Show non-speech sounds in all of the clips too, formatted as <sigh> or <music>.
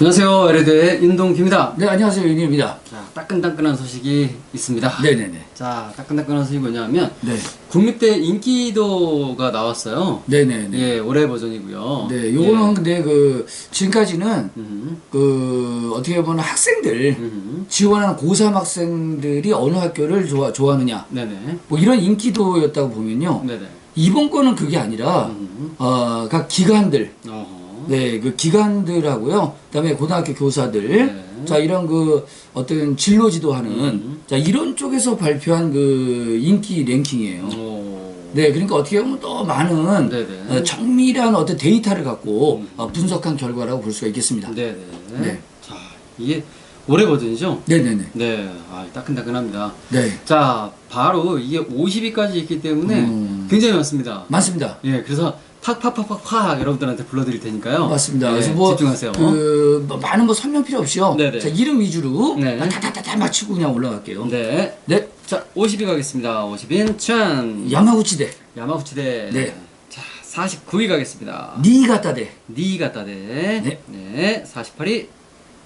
안녕하세요. 에르드의 윤동기입니다. 네, 안녕하세요. 윤희입니다. 자, 따끈따끈한 소식이 있습니다. 네네네. 자, 따끈따끈한 소식이 뭐냐면 네. 국립대 인기도가 나왔어요. 네네네. 예, 올해 버전이고요. 네, 요거는 예. 근데 그, 지금까지는 음, 그, 어떻게 보면 학생들, 음, 지원하는 고3 학생들이 어느 학교를 좋아, 좋아하느냐. 네네. 뭐 이런 인기도였다고 보면요. 네네. 이번 거는 그게 아니라, 음, 어, 각 기관들, 어허. 네, 그 기관들하고요. 그다음에 고등학교 교사들, 네. 자 이런 그 어떤 진로 지도하는, 음. 자 이런 쪽에서 발표한 그 인기 랭킹이에요. 오. 네, 그러니까 어떻게 보면 더 많은 네네. 어, 정밀한 어떤 데이터를 갖고 음. 어, 분석한 결과라고 볼 수가 있겠습니다. 네네. 네. 자, 이게 올해 버전이죠? 네네네. 네. 아, 따끈따끈합니다. 네, 자, 바로 이게 50위까지 있기 때문에 음. 굉장히 많습니다. 맞습니다. 예, 그래서 팍팍팍팍팍 여러분들한테 불러드릴 테니까요. 맞습니다. 예, 그래서 뭐, 집중하세요. 그, 뭐 많은 뭐 설명 필요 없이요. 네네. 자, 이름 위주로 네. 다다다다 맞추고 그냥 올라갈게요. 네. 네. 자, 50위 가겠습니다. 50인 천. 야마구치대, 야마구치대. 네. 자, 49위 가겠습니다. 니가타대, 니가타대. 네. 네. 48위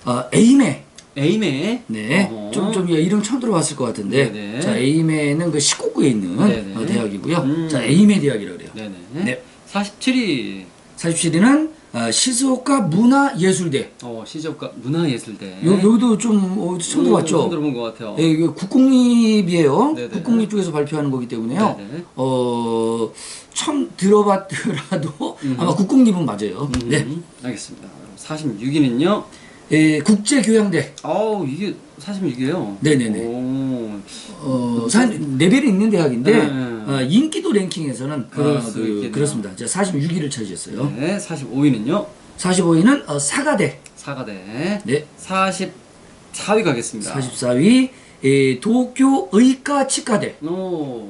어, 에이메. 에이메. 네. 좀, 좀, 예, 이름 처음 들어봤을 것 같은데. 네네. 자, 에이메는 그 시곡구에 있는 네네. 어, 대학이고요. 음. 자, 에이메 대학이라고 그래요. 네네. 네. 47위. 47위는 어, 시즈오카 문화예술대. 어, 시적과 문화예술대. 요, 여기도 좀 어, 처음 들어봤죠? 처음 들어본 것 같아요. 예, 이거 국공립이에요. 네네. 국공립 쪽에서 발표하는 거기 때문에요. 네네. 어, 처음 들어봤더라도 음. 아마 국공립은 맞아요. 음, 네. 알겠습니다. 46위는요. 예, 국제교양대. 아우, 이게 46위에요. 네네네. 오. 어, 사, 레벨이 있는 대학인데 네. 어, 인기도 랭킹에서는 그럴 어, 수 그, 있겠네요. 그렇습니다. 자, 46위를 차지했어요. 네, 45위는요. 45위는 어, 사가대. 사가대. 네. 44위 가겠습니다. 44위 예, 도쿄 의과 치과대. 오,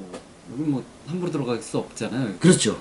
여기 뭐 함부로 들어갈 수 없잖아요. 그렇죠.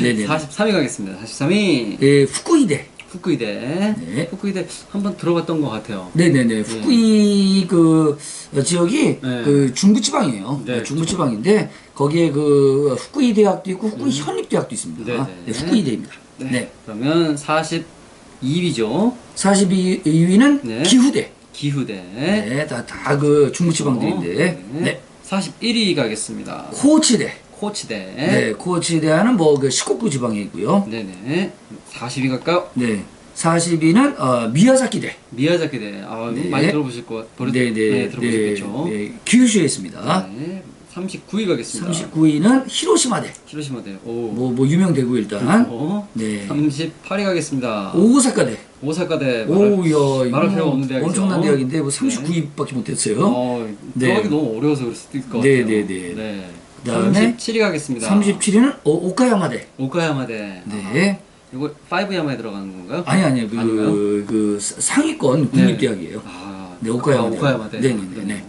네네. 43위 가겠습니다. 43위. 예, 후쿠이대. 후쿠이대. 네. 후쿠이대 한번 들어봤던 것 같아요. 네네네. 후쿠이 그 어, 지역이 네. 그 중부지방이에요. 네, 어, 중부지방인데 거기에 그 후쿠이 대학도 있고 후쿠이 현립대학도 있습니다. 네네. 네, 후쿠이대입니다. 네. 네. 그러면 42위죠. 42위는 네. 기후대. 기후대. 네, 다 다 그 중부지방들인데. 네. 네. 41위 가겠습니다. 코치대. 코치대. 네, 코치대하는 뭐그 시코쿠 지방이고요. 네네. 40위 갈까요? 네. 40위는 어, 미야자키대. 미야자키대. 아, 네. 많이 들어보실 것, 버릇, 네, 네, 네, 들어보셨겠죠. 네, 네. 규슈에 있습니다. 네. 39위 가겠습니다. 39위는 히로시마대. 히로시마대. 오. 뭐, 뭐 유명 대구 일단. 어? 네. 38위 가겠습니다. 오사카대. 오사카대. 오, 야, 말할 필요 없는 대학이죠. 엄청난 대학인데 뭐 네. 39위밖에 못 했어요. 어, 네. 들어가기 너무 어려워서 그럴 수도 있을 것 네, 같아요. 네, 네. 네. 그다음에 37위 가겠습니다. 37위는 오, 오카야마대. 오카야마대. 네. 이거 5야마에 들어가는 건가요? 아니 아니요. 그, 아닌가요? 그 상위권 국립대학이에요. 아, 네, 오카야마대. 아, 오카야마대. 네, 네, 네, 네.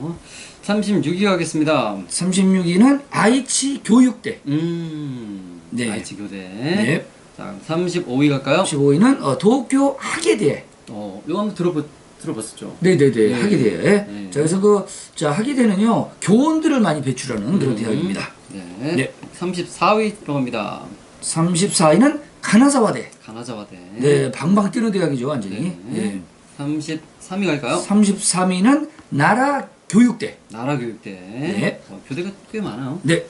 36위 가겠습니다. 36위는 아이치 교육대. 음. 네. 아이치 교대. 네. 자, 35위 갈까요? 15위는 어, 도쿄 하계대. 어, 이거 한번 들어보, 들어봤었죠. 네네네 네. 하계대. 네. 자 그래서 그 자 하계대는요 교원들을 많이 배출하는 그런 음. 대학입니다. 네. 네. 34위 들어갑니다. 34위는 가나사와대. 가나자와대. 네 방방 뛰는 대학이죠 완전히. 네. 네. 33위 갈까요? 33위는 나라 교육대. 나라 교육대. 네. 어, 교대가 꽤 많아요. 네.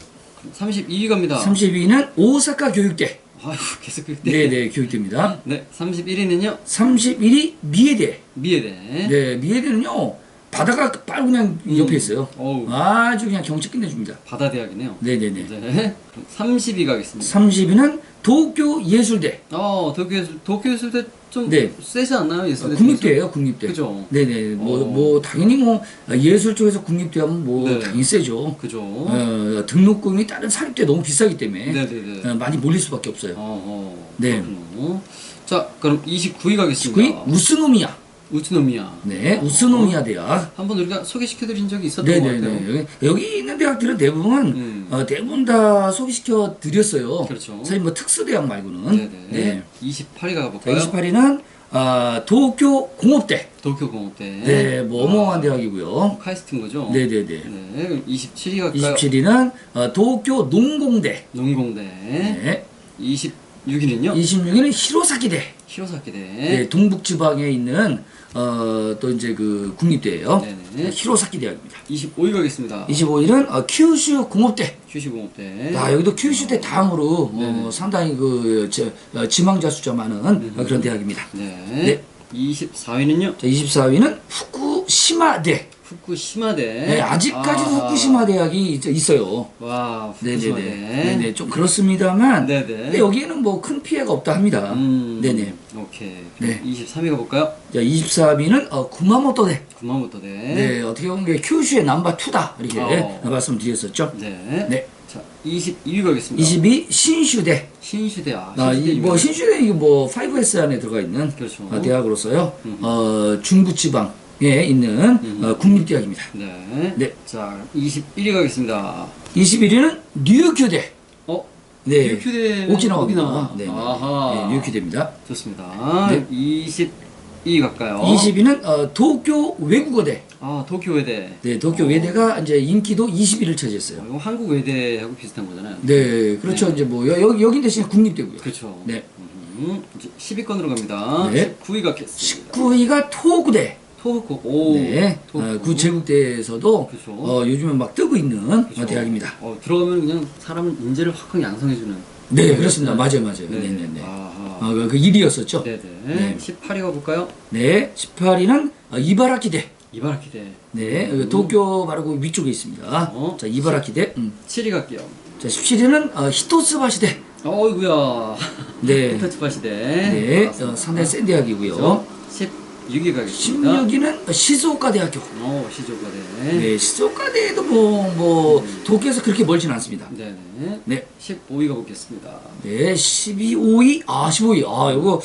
32위 갑니다. 32위는 오사카 교육대. 아휴, <laughs> 계속 교육대. 네네 교육대입니다. 네. 31위는요? 31위 미에대. 미에대. 네 미에대는요 바다가 바로 그냥 옆에 있어요. 어우, 아주 그냥 경치 끝내줍니다. 바다 대학이네요. 네네네. 네. 그럼 30위 가겠습니다. 30위는 도쿄 예술대. 어, 도쿄예술, 도쿄예술대 좀 네. 세지 않나요? 예술대 국립대예요, 국립대. 그죠. 네네. 뭐, 어. 뭐 당연히 뭐 예술 쪽에서 국립대 하면 뭐 네. 당연히 세죠. 그죠. 어, 등록금이 다른 사립대 너무 비싸기 때문에 네네네. 어, 많이 몰릴 수밖에 없어요. 어, 어. 네. 그렇군요. 자, 그럼 29위 가겠습니다. 그이 우스노미야. 우츠노미야. 네, 우스노미야 대학. 한번 우리가 소개시켜드린 적이 있었던 것 같아요. 네네네. 여기, 여기 있는 대학들은 대부분 음. 어, 대부분 다 소개시켜 드렸어요. 그렇죠. 사실 뭐 특수 대학 말고는. 네네. 네. 28위 자, 가볼까요? 28위는 아, 도쿄 공업대. 도쿄 공업대. 네, 뭐 어마어마한 대학이고요. 카이스트인 거죠? 네네네. 네. 그럼 27위 갈까요? 27위는 어, 도쿄 농공대. 농공대. 네. 26위는요? 26위는 히로사키대. 히로사키대. 네, 동북 지방에 있는 어, 또 이제 그 국립대예요. 네네. 히로사키 대학입니다. 25위 가겠습니다. 25위는 어, 큐슈 공업대. 휴시공업대. 아, 여기도 큐슈대 다음으로 네. 네네. 어, 상당히 그 저, 어, 지망자 숫자 많은 어, 그런 대학입니다. 네. 네. 24위는요? 자, 24위는 후쿠시마대. 후쿠시마대. 네, 아직까지도 아하. 후쿠시마 대학이 있- 있어요. 와, 후쿠시마대. 네네네. 네네. 좀 그렇습니다만. 네네. 근데 여기에는 뭐 큰 피해가 없다 합니다. 음, 네네. 오케이. 네. 23위 가 볼까요? 자, 23위는 어, 구마모토대. 구마모토대. 네. 어떻게 보면 이게 큐슈의 넘버 2다. 이렇게 어. 말씀드렸었죠. 네. 네. 자, 22위 가겠습니다. 22 신슈대. 신시대. 아, 아, 신시대 이, 뭐 유명. 신슈대 이게 뭐 5S 안에 들어가 있는 그렇죠. 어, 대학으로서요. 음. 어, 중부 지방 에 있는 어, 국립대학입니다. 네. 네. 자, 21위 가겠습니다. 21위는 뉴큐대. 어? 네. 뉴큐대. 오키나와입니다. 오키나와. 네. 아하. 네, 뉴큐대입니다. 좋습니다. 네. 22위 갈까요? 20위는 어, 도쿄 외국어대. 아, 도쿄 외대. 네, 도쿄 외대가 이제 인기도 20위를 차지했어요. 어, 이거 한국 외대하고 비슷한 거잖아요. 네, 그렇죠. 이제 뭐 여, 여기 대신 국립대고요. 그렇죠. 네. 음, 이제 10위권으로 갑니다. 네. 9위 가겠습니다. 19위가 토구대. 토호코. 오. 네, 토호코. 어, 구 제국대에서도 그렇죠. 어, 요즘에 막 뜨고 있는 그렇죠. 어, 대학입니다. 어, 들어가면 그냥 사람 인재를 확확 양성해주는. 네, 그렇습니다. 맞아요, 맞아요. 네, 네, 네, 네. 아하. 어, 그, 그 1위였었죠. 네네. 네. 18위 가 볼까요? 네, 18위는 어, 이바라키대. 이바라키대. 네, 어, 도쿄 바로 그 위쪽에 있습니다. 어? 자, 이바라키대. 음. 7위 갈게요. 자, 17위는 어, 히토스바시대. 어이구야. 네. 히터츠바시대. 네, 어, 상당히 센 대학이고요. 16위 가겠습니다. 16위는 시즈오카 대학교. 어, 시조과대. 네, 시즈오카 대도 뭐, 뭐, 도쿄에서 그렇게 멀진 않습니다. 네네. 네. 15위 가 보겠습니다. 네, 12, 5위. 아, 15위. 아, 이거,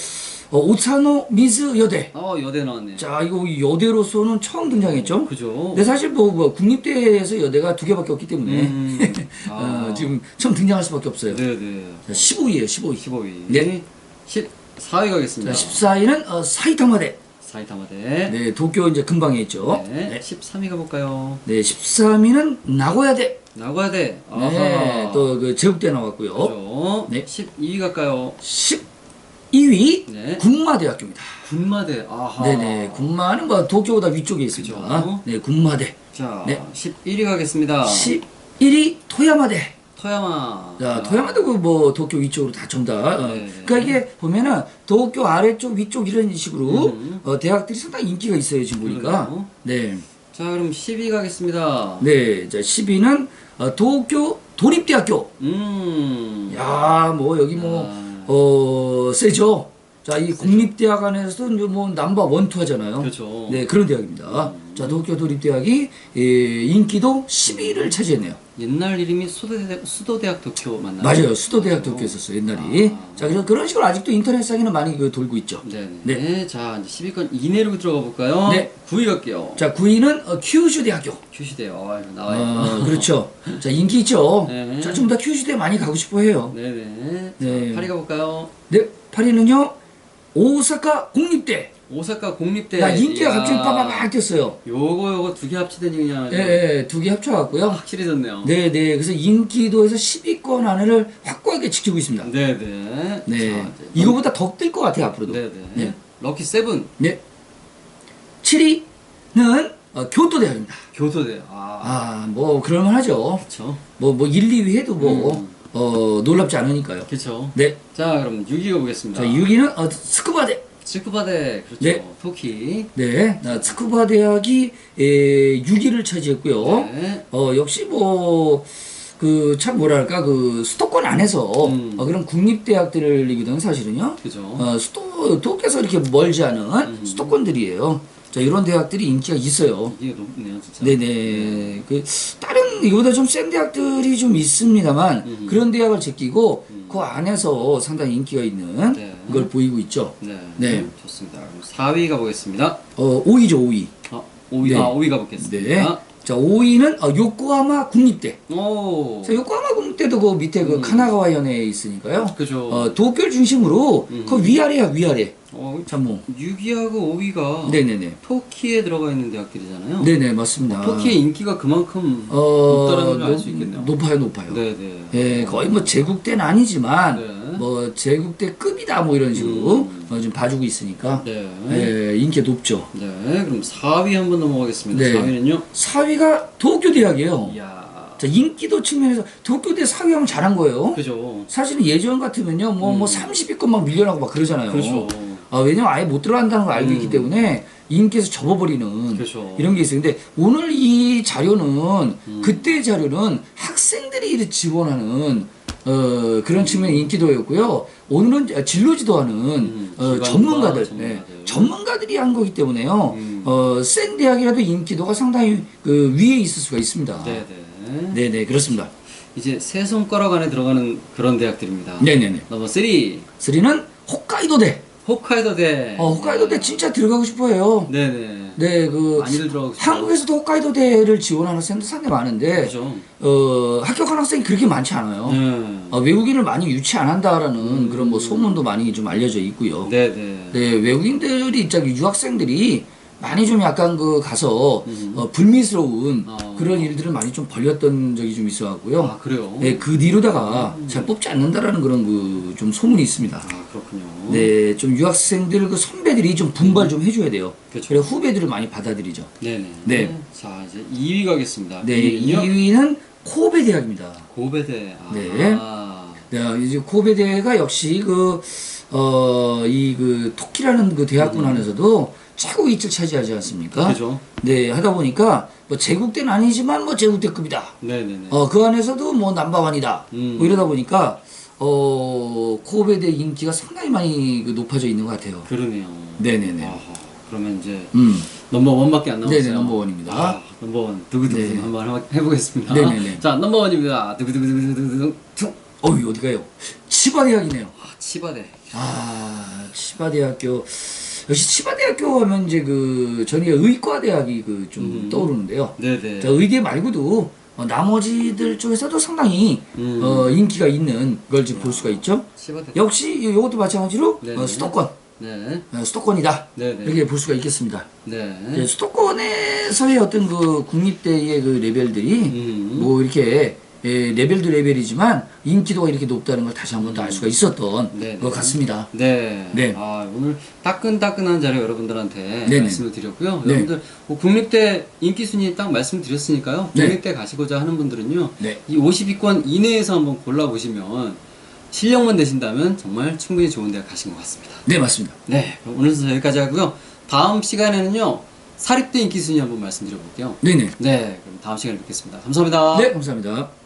어, 오차노 미즈 여대. 어, 여대 나왔네. 자, 이거 여대로서는 처음 등장했죠? 그죠? 근데 사실 뭐, 뭐 국립대에서 여대가 두 개밖에 없기 때문에 음. <laughs> 아. 어, 지금 처음 등장할 수밖에 없어요. 네네. 자, 15위에요, 15위. 15위. 네. 14위 가겠습니다. 자, 14위는 어, 사이타마대. 사이타마대. 네, 도쿄 이제 근방에 있죠. 네. 네. 13위 가볼까요? 네, 13위는 나고야대. 나고야대. 네, 또그 제국대 나왔고요. 그죠? 네. 12위 갈까요? 12위 네. 군마대학교입니다. 군마대. 아하. 네네, 군마는 뭐 도쿄보다 위쪽에 있습니다. 그죠. 네, 군마대. 자, 네. 11위 가겠습니다. 11위 토야마대. 토야마. 자, 아. 토야마도 그 뭐 도쿄 위쪽으로 다 다. 어, 네. 그러니까 이게 보면은 도쿄 아래쪽 위쪽 이런 식으로 음. 어, 대학들이 상당히 인기가 있어요 지금 보니까. 그래요? 네, 자, 그럼 10위 가겠습니다. 네, 자 10위는 어, 도쿄 도립대학교. 음. 야, 뭐 여기 뭐 아. 어, 세죠. 자, 이 국립대학 안에서도 이제 뭐 넘버 원투 하잖아요. 그렇죠. 네, 그런 대학입니다. 자, 도쿄 도립대학이 예, 인기도 10위를 차지했네요. 옛날 이름이 수도대학, 수도대학 도쿄 맞나요? 맞아요. 수도대학 도쿄였었어요, 옛날이. 아. 자, 그래서 그런 식으로 아직도 인터넷상에는 많이 그 돌고 있죠. 네네. 네. 자, 이제 10위권 이내로 들어가 볼까요? 네. 9위 갈게요. 자, 9위는 어, 큐슈 대학교. 큐시대요. 어, 이거 나와요. 어, 그렇죠. 자, 인기 있죠. 네. 자, 좀 더 큐슈 대 많이 가고 싶어 해요. 네네. 네. 자, 8위 가볼까요? 네, 8위는요, 오사카 공립대. 오사카 공립대. 야, 인기가 이야. 갑자기 빠바박 뛰었어요. 요거 요거 두 개 합치더니 그냥 아주 예, 예, 두 개 합쳐갖고요. 확실해졌네요. 네, 네. 그래서 인기도에서 10위권 안을 확고하게 지키고 있습니다. 네 네. 네. 자, 이제 이거보다 더 뜰 것 같아요, 앞으로도. 네 네. 네. 럭키 세븐 네. 7위는 어, 교토대학입니다. 교토대. 아, 아, 뭐, 그럴만 하죠. 그쵸. 뭐, 뭐, 1, 2위 해도 뭐, 음. 어, 놀랍지 않으니까요. 그쵸. 네. 자, 그럼 6위 가 보겠습니다. 자, 6위는 어, 스쿠바대. 스쿠바대. 그렇죠. 네. 토키. 네. 아, 스쿠바 대학이 에, 6위를 차지했고요. 네. 어, 역시 뭐, 그, 참 뭐랄까, 그, 수도권 안에서, 음. 어, 그런 국립 대학들이거든, 사실은요. 그죠. 어, 수도, 도쿄에서 이렇게 멀지 않은 음. 수도권들이에요. 자, 이런 대학들이 인기가 있어요. 이게 높네요, 진짜. 네네. 그, 다른, 이거보다 좀 센 대학들이 좀 있습니다만, 음. 그런 대학을 제끼고, 음. 그 안에서 상당히 인기가 있는 네. 걸 보이고 있죠. 네. 네. 좋습니다. 그럼 4위 가보겠습니다. 어, 5위죠, 5위. 아, 5위, 네. 아, 5위 가보겠습니다. 네. 자, 5위는, 어, 요코하마 국립대. 오. 자, 요코하마 국립대도 그 밑에 그 음. 카나가와 연에 있으니까요. 그죠. 어, 도쿄를 중심으로, 음. 그 위아래야, 위아래. 어, 참 뭐. 6위하고 5위가 네네네. 토키에 들어가 있는 대학들이잖아요. 네네, 맞습니다. 토키의 인기가 그만큼 어, 높다는 걸 알수 높- 있겠네요. 높아요, 높아요. 네네. 예, 거의 뭐 제국대는 아니지만, 네. 뭐 제국대 급이다 뭐 이런 식으로 음. 어, 좀 봐주고 있으니까 네. 예, 인기가 높죠. 네. 그럼 4위 한번 넘어가겠습니다. 네. 4위는요? 4위가 도쿄 대학이에요. 이야. 자, 인기도 측면에서 도쿄대 4위하면 잘한 거예요. 그죠. 사실은 예전 같으면요, 뭐, 뭐 30위권 막 밀려나고 막 그러잖아요. 음. 그렇죠. 아, 왜냐면 아예 못 들어간다는 걸 알고 음. 있기 때문에 인기에서 접어버리는 그렇죠. 이런 게 있어요. 근데 오늘 이 자료는 음. 그때 자료는 학생들이 지원하는 어, 그런 측면의 인기도였고요. 오늘은 진로지도하는 음, 어, 전문가들, 전문가들. 네, 전문가들이 한 거기 때문에요. 음. 어, 센 대학이라도 인기도가 상당히 그 위에 있을 수가 있습니다. 네, 네. 네, 네, 그렇습니다. 이제 세 손가락 안에 들어가는 그런 대학들입니다. 네, 네, 네. 넘버 3. 3는 홋카이도대. 홋카이도 대. 어, 홋카이도 대 진짜 들어가고 싶어요. 네, 네. 네, 그 많이들 들어가고 싶어요. 한국에서도 홋카이도 대를 지원하는 학생들 상당히 많은데 그렇죠. 어, 합격한 학생이 그렇게 많지 않아요. 네. 어, 외국인을 많이 유치 안 한다라는 그런 뭐 소문도 많이 좀 알려져 있고요. 네, 네. 네, 외국인들이 저기 유학생들이 많이 좀 약간 그 가서 음. 어, 불미스러운 어. 그런 일들을 많이 좀 벌였던 적이 좀 있어갖고요. 아, 그래요? 네, 그 뒤로다가 잘 뽑지 않는다라는 그런 그 좀 소문이 있습니다. 아, 그렇군요. 네, 좀 유학생들 그 선배들이 좀 분발 좀 해줘야 돼요. 그렇죠. 그래 후배들을 많이 받아들이죠. 네네. 네. 자, 이제 2위 가겠습니다. 네, 2위는요? 2위는 코베 대학입니다. 고베 대. 아. 네. 네, 이제 코베 대가 역시 그, 어, 이 그 토키라는 그 대학군 안에서도 최고 위치를 차지하지 않습니까? 음. 그죠. 네, 하다 보니까 뭐 제국대는 아니지만 뭐 제국대급이다. 네네네. 어, 그 안에서도 뭐 넘버원이다. 음. 뭐 이러다 보니까, 어, 코베대 인기가 상당히 많이 그 높아져 있는 것 같아요. 그러네요. 네네네. 아하, 그러면 이제 음. 넘버 원밖에 안 남았어요. 네네, 넘버 원입니다. 아, 넘버 원. 두구두구 네. 한번 해- 해보겠습니다. 네네네. 자, 넘버 원입니다. 두구두구두구두구. 퉁. 어이, 어디 가요? 치바대학이네요. 아, 치바대. 아, 치바대학교. 역시 치바대학교 하면 이제 그, 전에 의과대학이 그좀 음. 떠오르는데요. 네네. 자, 의대 말고도 어, 나머지들 쪽에서도 상당히 음. 어, 인기가 있는 걸 지금 볼 수가 있죠. 치바대. 역시 이것도 마찬가지로. 어, 수도권, 네. 어, 수도권이다. 네네. 이렇게 볼 수가 있겠습니다. 네. 이제 수도권에서의 어떤 그 국립대의 그 레벨들이 음. 뭐 이렇게 예, 레벨도 레벨이지만 인기도가 이렇게 높다는 걸 다시 한 번 더 알 수가 있었던 네네. 것 같습니다. 네. 네. 아, 오늘 따끈따끈한 자료 여러분들한테 네네. 말씀을 드렸고요. 네. 여러분들 뭐 국립대 인기 순위 딱 말씀드렸으니까요. 네. 국립대 가시고자 하는 분들은요. 네. 이 50위권 이내에서 한번 골라 보시면 실력만 되신다면 정말 충분히 좋은 대학 가신 것 같습니다. 네, 맞습니다. 네. 그럼 오늘 순서 여기까지 하고요. 다음 시간에는요. 사립대 인기 순위 한번 말씀드려 볼게요. 네네. 네. 그럼 다음 시간에 뵙겠습니다. 감사합니다. 네, 감사합니다.